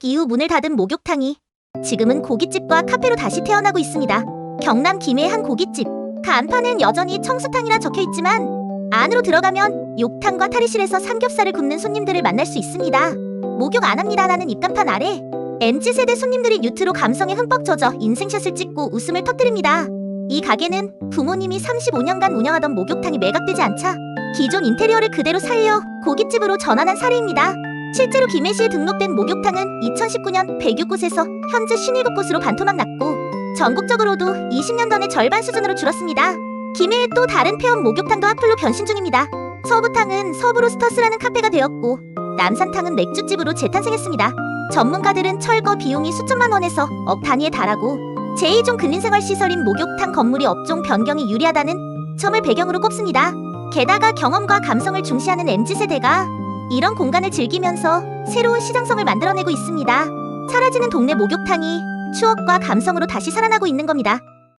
팬데믹 이후 문을 닫은 목욕탕이 지금은 고깃집과 카페로 다시 태어나고 있습니다. 경남 김해의 한 고깃집. 간판엔 여전히 청수탕이라 적혀 있지만 안으로 들어가면 욕탕과 탈의실에서 삼겹살을 굽는 손님들을 만날 수 있습니다. 목욕 안 합니다라는 입간판 아래 MZ 세대 손님들이 유튜로 감성에 흠뻑 젖어 인생샷을 찍고 웃음을 터뜨립니다. 이 가게는 부모님이 35년간 운영하던 목욕탕이 매각되지 않자 기존 인테리어를 그대로 살려 고깃집으로 전환한 사례입니다. 실제로 김해시에 등록된 목욕탕은 2019년 106곳에서 현재 57곳으로 반토막 났고 전국적으로도 20년 전의 절반 수준으로 줄었습니다. 김해의 또 다른 폐업 목욕탕도 핫플로 변신 중입니다. 서부탕은 서브로스터스라는 카페가 되었고 남산탕은 맥주집으로 재탄생했습니다. 전문가들은 철거 비용이 수천만 원에서 억 단위에 달하고 제2종 근린생활시설인 목욕탕 건물이 업종 변경이 유리하다는 점을 배경으로 꼽습니다. 게다가 경험과 감성을 중시하는 MZ세대가 이런 공간을 즐기면서 새로운 시장성을 만들어내고 있습니다. 사라지는 동네 목욕탕이 추억과 감성으로 다시 살아나고 있는 겁니다.